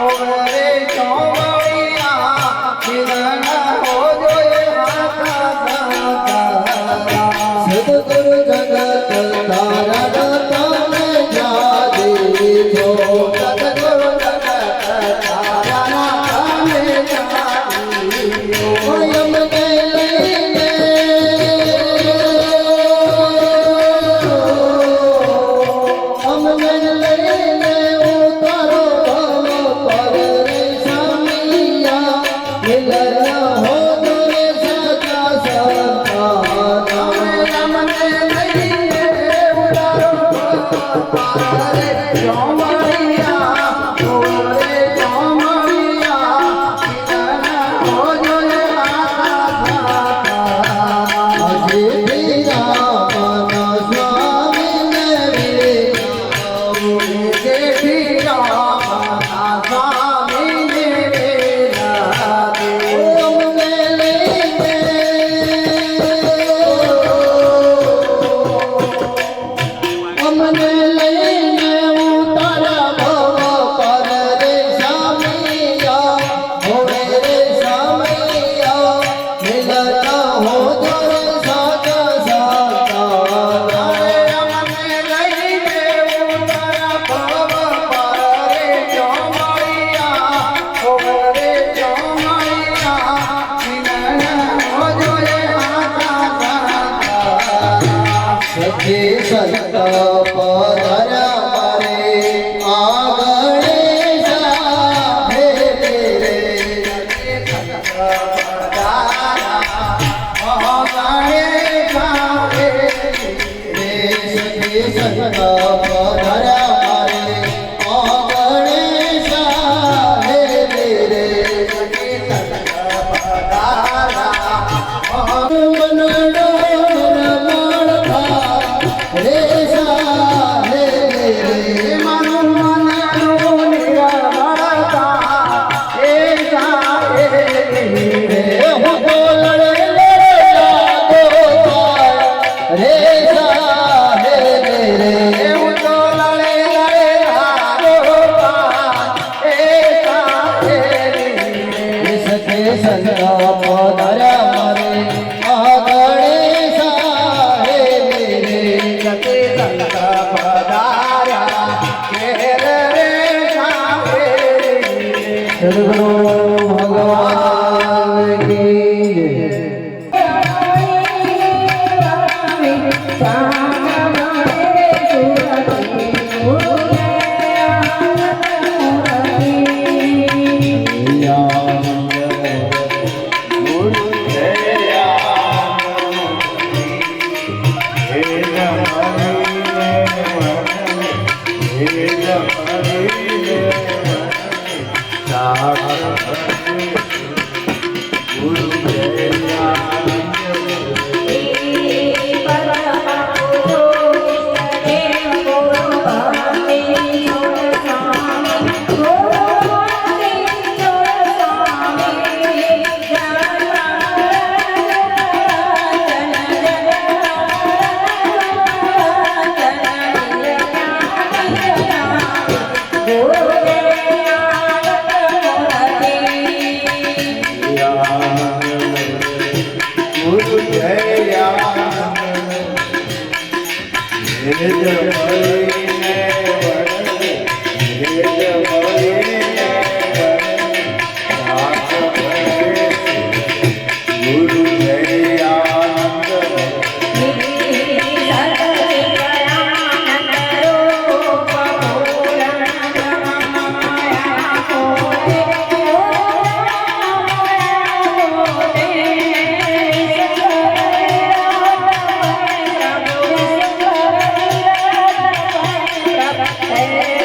হবে સંત પધર્યા গো ગુરુ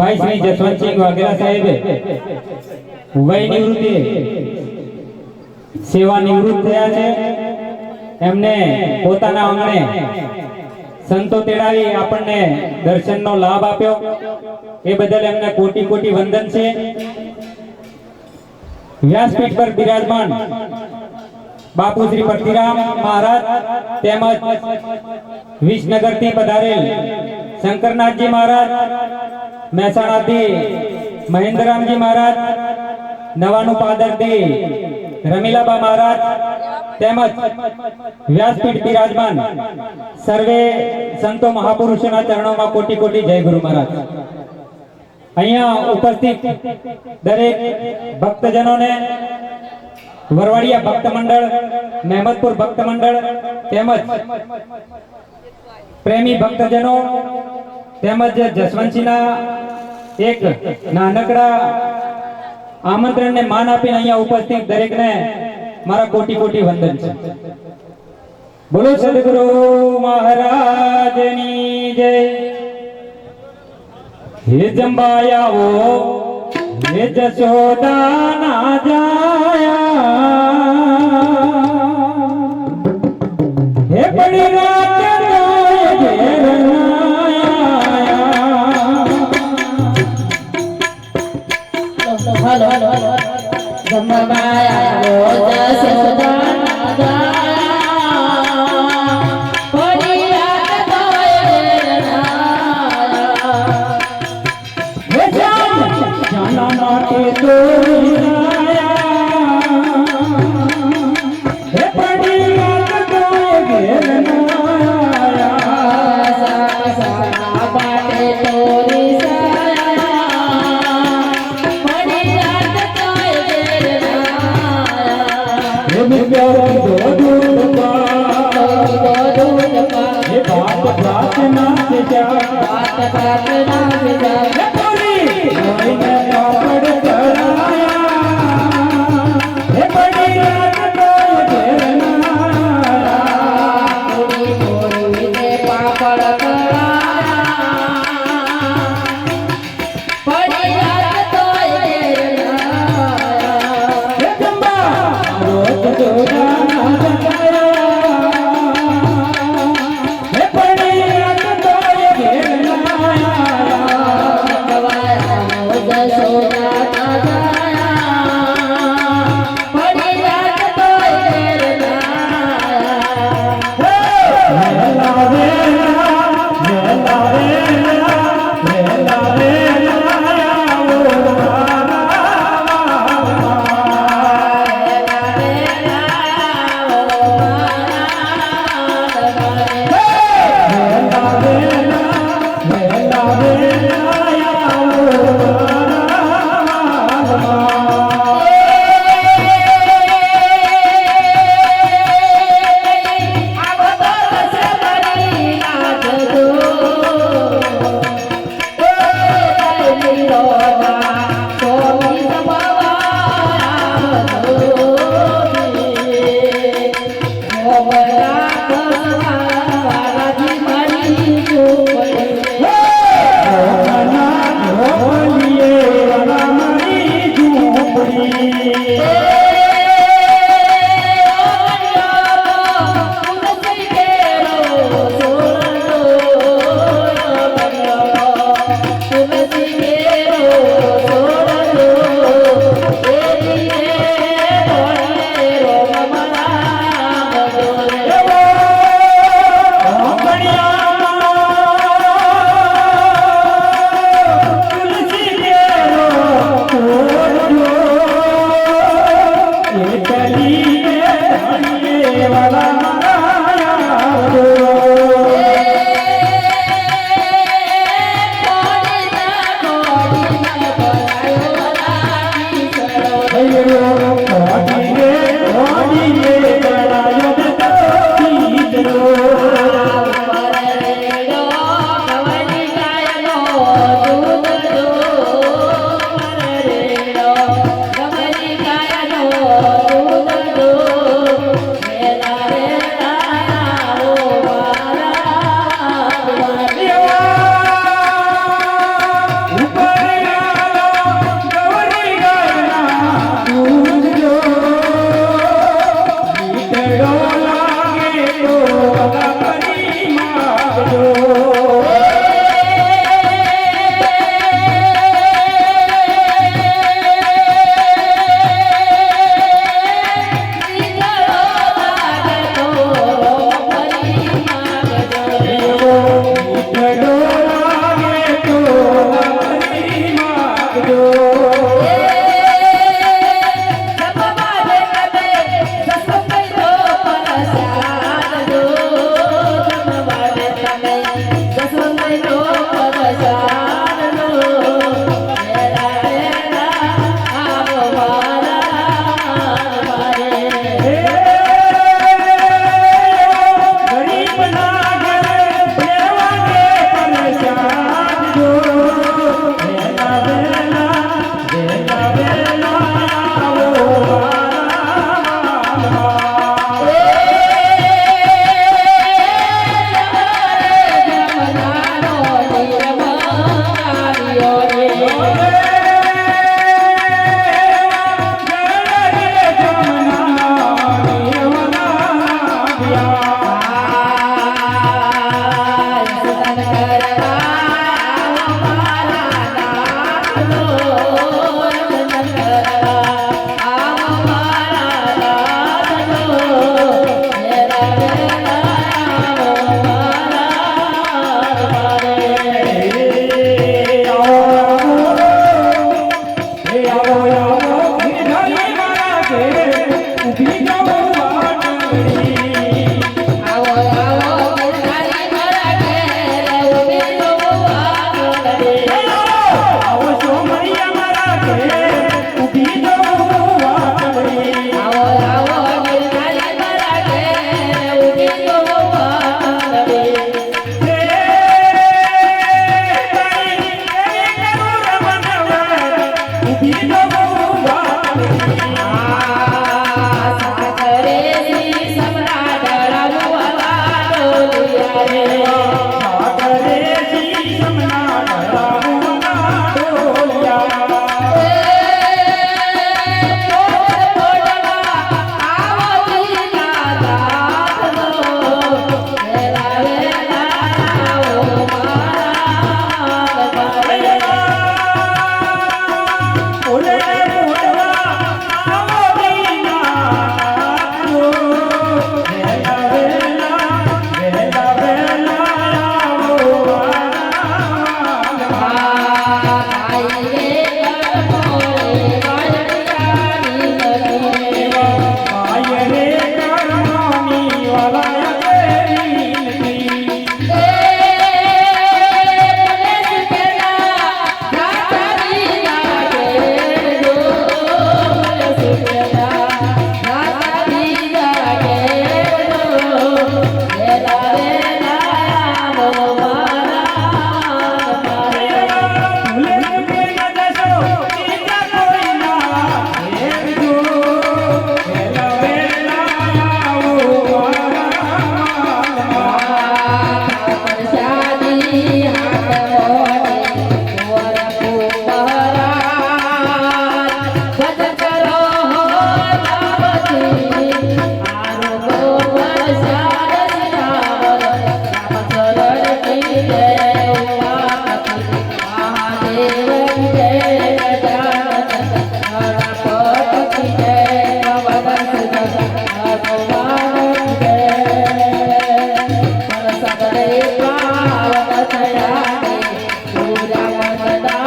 ભાઈ શ્રી જસવંતસિંહ વાઘેલા સાહેબે વય નિવૃત્તિ સેવા નિવૃત્ત થયા છે. એમને પોતાના આંગણે સંતો તેડાવી આપણને દર્શનનો લાભ આપ્યો. એ બદલ એમને કોટી કોટી વંદન છે. વ્યાસપીઠ પર બિરાજમાન બાપુ શ્રી પરતિરામ મહારાજ તેમજ વિસનગરથી પધારેલ શંકરનાથજી મહારાજ મહેસાણાથી મહેન્દ્રરામજી મહારાજ, નવાનું પાદરથી રમીલાબા મહારાજ તેમજ વ્યાસપીઠ બિરાજમાન સર્વે સંતો મહાપુરુષોના ચરણોમાં કોટી કોટી જય ગુરુ મહારાજ. અહીંયા ઉપસ્થિત દરેક ભક્તજનોને વરવાડિયા ભક્ત મંડળ મહેમદપુર ભક્ત મંડળ તેમજ પ્રેમી ભક્તજનો તેમજ જસવંતસિંહના એક નાનકડા આમંત્રણને માન આપીને અહીંયા ઉપસ્થિત દરેકને મારા કોટી કોટી વંદન છે. બોલો સદગુરુ મહારાજની જય. હે જંબાયાઓ, હે જશોદાના જાયા. હે પડી 怎么办呀？我的鞋子。Bye.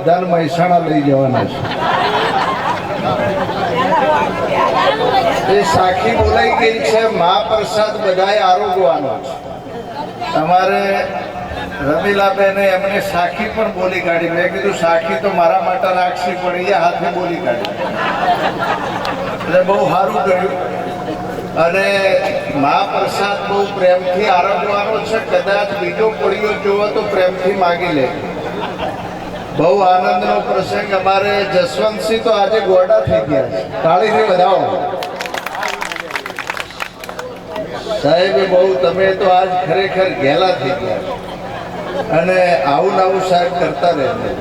બધાને મહેસાણા લઈ જવાના છે. એ સાખી બોલાઈ ગઈ છે, મહાપ્રસાદ બધાએ આરોગવાનો છે. તમારે રમીલાબેને એમને સાખી પણ બોલી કાઢી. મેં કીધું, સાખી તો મારા માટે રાખશે, પણ એ હાથે બોલી કાઢી. એટલે બહુ સારું કર્યું. અને મહાપ્રસાદ બહુ પ્રેમથી આરંભવાનો છે. કદાચ બીજો પડ્યો જોવો તો પ્રેમથી માગી લે. બહુ આનંદનો પ્રસંગ. અમારે જસવંતસિંહ તો આજે ગોડા થઈ ગયા છે. તાળીથી વધાવો. સાહેબ બહુ, તમે તો આજ ખરેખર ગેલા થઈ ગયા. અને આવું ને સાહેબ કરતા રહેજો.